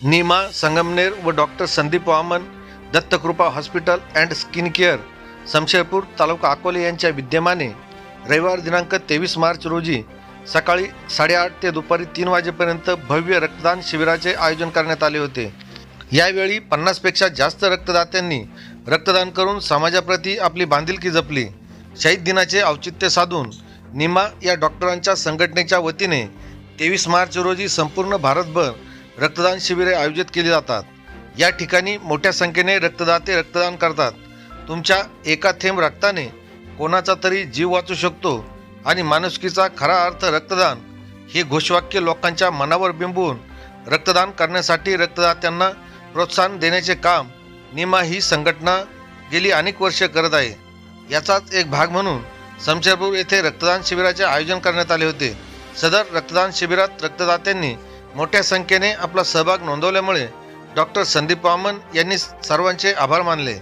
नीमा संगमनेर व doctor Sandeep Waman Dattakrupa hospital and skin care Samsherpur taluka Akole यांच्या विद्यमाने रविवार दिनांक तेवीस मार्च रोजी सकाळी साडेआठ ते दुपारी तीन वाजेपर्यंत भव्य रक्तदान शिबिराचे आयोजन करण्यात आले होते. यावेळी पन्नासपेक्षा जास्त रक्तदात्यांनी रक्तदान करून समाजाप्रती आपली बांधिलकी जपली. शहीद दिनाचे औचित्य साधून निमा या डॉक्टरांच्या संघटनेच्या वतीने तेवीस मार्च रोजी संपूर्ण भारतभर रक्तदान शिबिरे आयोजित केली जातात. या ठिकाणी मोठ्या संख्येने रक्तदाते रक्तदान करतात. तुमच्या एका थेंब रक्ताने कोणाचा तरी जीव वाचू शकतो आणि माणुसकीचा खरा अर्थ रक्तदान हे घोषवाक्य लोकांच्या मनावर बिंबवून रक्तदान करण्यासाठी रक्तदात्यांना प्रोत्साहन देण्याचे काम निमा ही संघटना गेली अनेक वर्ष करत आहे. याचाच एक भाग म्हणून शमशेरपूर येथे रक्तदान शिबिराचे आयोजन करण्यात आले होते. सदर रक्तदान शिबिरात रक्तदात्यांनी मोठ्या संख्येने आपला सहभाग नोंदवल्यामुळे डॉक्टर संदीप वामन यांनी सर्वांचे आभार मानले.